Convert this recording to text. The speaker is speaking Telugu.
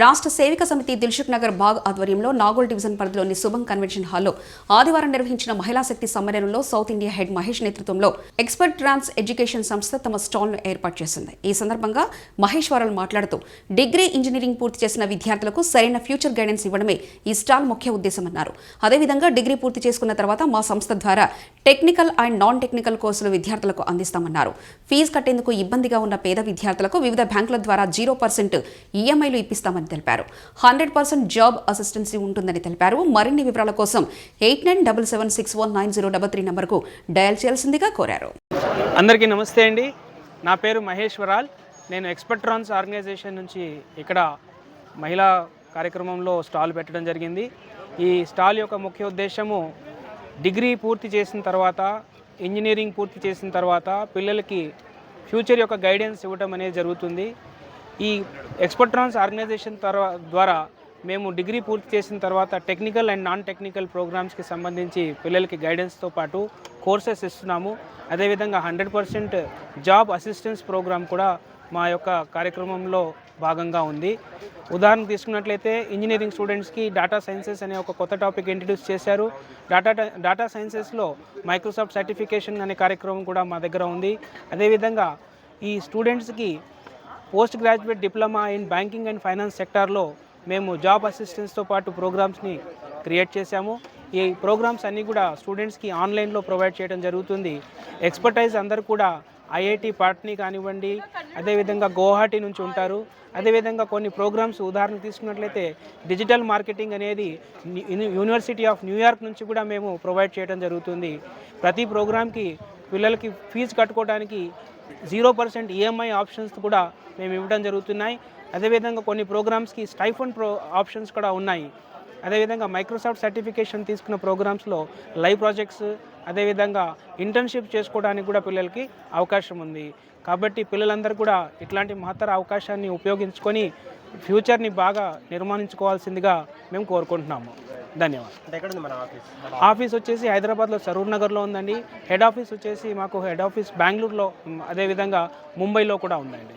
రాష్ట్ర సేవిక సమితి దిల్షుక్ నగర్ బాగ్ ఆధ్వర్యంలో నాగోల్ డివిజన్ పరిధిలోని శుభం కన్వెన్షన్ హాల్లో ఆదివారం నిర్వహించిన మహిళా శక్తి సమ్మేళనంలో సౌత్ ఇండియా హెడ్ మహేష్ నేతృత్వంలో ఎక్స్పర్ట్ ట్రాన్స్ ఎడ్యుకేషన్ సంస్థ తమ స్టాల్ను ఏర్పాటు చేసింది. ఈ సందర్భంగా మహేశ్వరరావు మాట్లాడుతూ డిగ్రీ ఇంజనీరింగ్ పూర్తి చేసిన విద్యార్థులకు సరైన ఫ్యూచర్ గైడెన్స్ ఇవ్వడమే ఈ స్టాల్ ముఖ్య ఉద్దేశమన్నారు. అదేవిధంగా డిగ్రీ పూర్తి చేసుకున్న తర్వాత మా సంస్థ ద్వారా టెక్నికల్ అండ్ నాన్ టెక్నికల్ కోర్సులు విద్యార్థులకు అందిస్తామన్నారు. ఫీజు కట్టేందుకు ఇబ్బందిగా ఉన్న పేద విద్యార్థులకు వివిధ బ్యాంకుల ద్వారా జీరో పర్సెంట్ ఈఎంఐలు ఇప్పిస్తామని తెలిపారు. హండ్రెడ్ పర్సెంట్ జాబ్ అసిస్టెన్సీ ఉంటుందని తెలిపారు. మరిన్ని వివరాల కోసం eight nine double seven six one nine zero double three నెంబర్కు డయల్ చేయాల్సిందిగా కోరారు. అందరికీ నమస్తే అండి. నా పేరు మహేశ్వరాల్ నేను ఎక్స్పెక్ట్రాన్స్ ఆర్గనైజేషన్ నుంచి ఇక్కడ మహిళా కార్యక్రమంలో స్టాల్ పెట్టడం జరిగింది. ఈ స్టాల్ యొక్క ముఖ్య ఉద్దేశము డిగ్రీ పూర్తి చేసిన తర్వాత ఇంజనీరింగ్ పూర్తి చేసిన తర్వాత పిల్లలకి ఫ్యూచర్ యొక్క గైడెన్స్ ఇవ్వటం అనేది జరుగుతుంది. ఈ ఎక్స్పర్ట్రాన్స్ ఆర్గనైజేషన్ తర్వా ద్వారా మేము డిగ్రీ పూర్తి చేసిన తర్వాత టెక్నికల్ అండ్ నాన్ టెక్నికల్ ప్రోగ్రామ్స్కి సంబంధించి పిల్లలకి గైడెన్స్తో పాటు కోర్సెస్ ఇస్తున్నాము. అదేవిధంగా hundred percent job assistance program కూడా మా యొక్క కార్యక్రమంలో భాగంగా ఉంది. ఉదాహరణకు తీసుకున్నట్లయితే ఇంజనీరింగ్ స్టూడెంట్స్కి డేటా సైన్సెస్ అనే ఒక కొత్త టాపిక్ ఇంట్రడ్యూస్ చేశారు. డేటా డేటా సైన్సెస్లో మైక్రోసాఫ్ట్ సర్టిఫికేషన్ అనే కార్యక్రమం కూడా మా దగ్గర ఉంది. అదేవిధంగా ఈ స్టూడెంట్స్కి post graduate diploma in banking and finance సెక్టార్లో మేము జాబ్ అసిస్టెన్స్తో పాటు ప్రోగ్రామ్స్ని క్రియేట్ చేశాము. ఈ ప్రోగ్రామ్స్ అన్నీ కూడా స్టూడెంట్స్కి ఆన్లైన్లో ప్రొవైడ్ చేయడం జరుగుతుంది. ఎక్స్పర్టైజ్ అందరూ కూడా ఐఐటి పాట్నీ కానివ్వండి అదేవిధంగా గౌహాటి నుంచి ఉంటారు. అదేవిధంగా కొన్ని ప్రోగ్రామ్స్ ఉదాహరణ తీసుకున్నట్లయితే డిజిటల్ మార్కెటింగ్ అనేది యూనివర్సిటీ ఆఫ్ న్యూయార్క్ నుంచి కూడా మేము ప్రొవైడ్ చేయడం జరుగుతుంది. ప్రతి ప్రోగ్రామ్కి పిల్లలకి ఫీజు కట్టుకోవడానికి జీరో పర్సెంట్ ఈఎంఐ ఆప్షన్స్ కూడా మేము ఇవ్వడం జరుగుతున్నాయి. అదేవిధంగా కొన్ని ప్రోగ్రామ్స్కి స్టైఫండ్ ప్రో ఆప్షన్స్ కూడా ఉన్నాయి. అదేవిధంగా మైక్రోసాఫ్ట్ సర్టిఫికేషన్ తీసుకున్న ప్రోగ్రామ్స్లో లైవ్ ప్రాజెక్ట్స్ అదేవిధంగా ఇంటర్న్షిప్ చేసుకోవడానికి కూడా పిల్లలకి అవకాశం ఉంది. కాబట్టి పిల్లలందరూ కూడా ఇట్లాంటి మహత్తర అవకాశాన్ని ఉపయోగించుకొని ఫ్యూచర్ని బాగా నిర్మాణించుకోవాల్సిందిగా మేము కోరుకుంటున్నాము. ధన్యవాదాలు. మన ఆఫీస్ వచ్చేసి హైదరాబాద్లో సరూర్ నగర్లో ఉందండి. హెడ్ ఆఫీస్ వచ్చేసి మాకు హెడ్ ఆఫీస్ బెంగళూరులో అదేవిధంగా ముంబైలో కూడా ఉందండి.